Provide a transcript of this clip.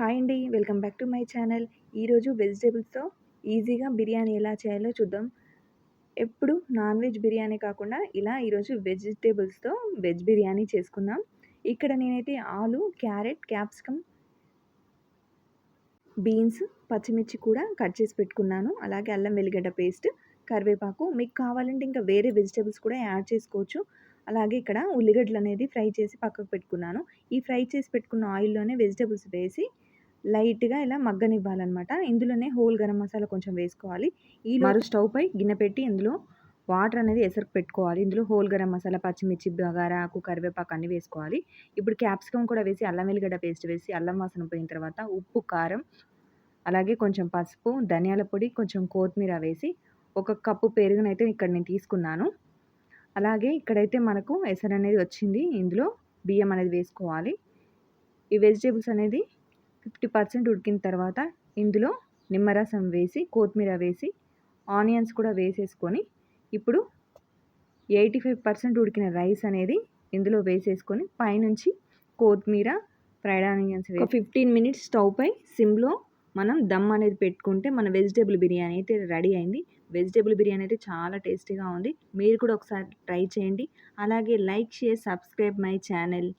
Hi అండి welcome back to my channel. ఈరోజు వెజిటేబుల్స్తో ఈజీగా బిర్యానీ ఎలా చేయాలో చూద్దాం. ఎప్పుడు నాన్ వెజ్ బిర్యానీ కాకుండా ఇలా ఈరోజు వెజిటేబుల్స్తో వెజ్ బిర్యానీ చేసుకుందాం. ఇక్కడ నేనైతే ఆలు క్యారెట్ క్యాప్సికమ్ బీన్స్ పచ్చిమిర్చి కూడా కట్ చేసి పెట్టుకున్నాను. అలాగే అల్లం వెల్లిగడ్డ పేస్ట్ కరివేపాకు. మీకు కావాలంటే ఇంకా వేరే వెజిటేబుల్స్ కూడా యాడ్ చేసుకోవచ్చు. అలాగే ఇక్కడ ఉల్లిగడ్డలు అనేది ఫ్రై చేసి పక్కకు పెట్టుకున్నాను. ఈ ఫ్రై చేసి పెట్టుకున్న ఆయిల్లోనే వెజిటేబుల్స్ వేసి లైట్గా ఇలా మగ్గనివ్వాలన్నమాట. ఇందులోనే హోల్ గరం మసాలా కొంచెం వేసుకోవాలి. ఈ మరో స్టవ్ పై గిన్నె పెట్టి ఇందులో వాటర్ అనేది ఎసరికి పెట్టుకోవాలి. ఇందులో హోల్ గరం మసాలా పచ్చిమిర్చి బగారాకు కరివేపాకు అన్ని వేసుకోవాలి. ఇప్పుడు క్యాప్సికమ్ కూడా వేసి అల్లం వెల్లిగడ్డ పేస్ట్ వేసి అల్లం వాసన పోయిన తర్వాత ఉప్పు కారం అలాగే కొంచెం పసుపు ధనియాల పొడి కొంచెం కొత్తిమీర వేసి ఒక కప్పు పెరుగునైతే ఇక్కడ నేను తీసుకున్నాను. అలాగే ఇక్కడైతే మనకు ఎసరు అనేది వచ్చింది. ఇందులో బియ్యం అనేది వేసుకోవాలి. ఈ వెజిటేబుల్స్ అనేది ఫిఫ్టీ పర్సెంట్ ఉడికిన తర్వాత ఇందులో నిమ్మరసం వేసి కొత్తిమీర వేసి ఆనియన్స్ కూడా వేసేసుకొని ఇప్పుడు ఎయిటీ ఫైవ్ పర్సెంట్ ఉడికిన రైస్ అనేది ఇందులో వేసేసుకొని పైనుంచి కొత్తిమీర ఫ్రైడ్ ఆనియన్స్ ఒక ఫిఫ్టీన్ మినిట్స్ స్టవ్ పై సిమ్లో మనం దమ్ అనేది పెట్టుకుంటే మన వెజిటేబుల్ బిర్యానీ అయితే రెడీ అయింది. వెజిటేబుల్ బిర్యానీ అయితే చాలా టేస్టీగా ఉంది. మీరు కూడా ఒకసారి ట్రై చేయండి. అలాగే like share subscribe my channel.